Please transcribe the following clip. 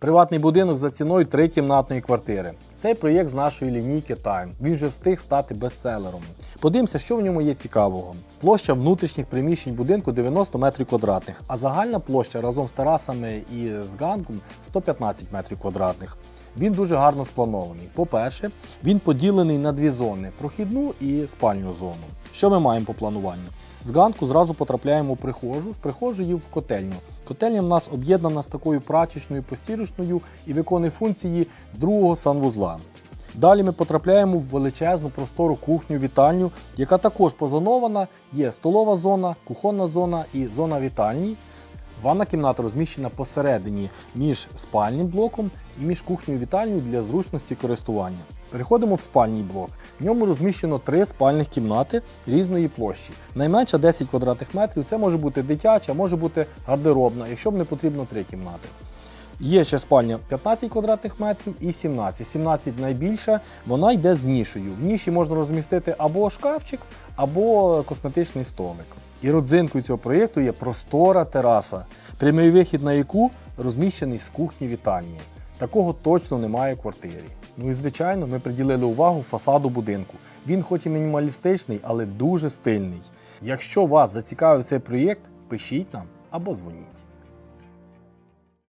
Приватний будинок за ціною трикімнатної квартири. Цей проєкт з нашої лінійки Time. Він вже встиг стати бестселером. Подивимося, що в ньому є цікавого. Площа внутрішніх приміщень будинку 90 метрів квадратних, а загальна площа разом з терасами і з ганком 115 метрів квадратних. Він дуже гарно спланований. По-перше, він поділений на дві зони: прохідну і спальню зону. Що ми маємо по плануванню? З ганку зразу потрапляємо в прихожу, з прихожої в котельню. Котельня в нас об'єднана з такою прачечною постірочною і виконує функції другого санвузла. Далі ми потрапляємо в величезну простору кухню вітальню, яка також позонована. Є столова зона, кухонна зона і зона вітальні. Ванна кімната розміщена посередині між спальним блоком і між кухнею вітальню для зручності користування. Переходимо в спальний блок. В ньому розміщено три спальних кімнати різної площі. Найменша 10 квадратних метрів. Це може бути дитяча, може бути гардеробна, якщо б не потрібно три кімнати. Є ще спальня 15 квадратних метрів і 17. 17 найбільша, вона йде з нішею. В ніші можна розмістити або шкафчик, або косметичний столик. І родзинкою цього проєкту є простора тераса, прямий вихід на яку розміщений з кухні вітальні. Такого точно немає в квартирі. Ну і звичайно, ми приділили увагу фасаду будинку. Він хоч і мінімалістичний, але дуже стильний. Якщо вас зацікавив цей проєкт, пишіть нам або дзвоніть.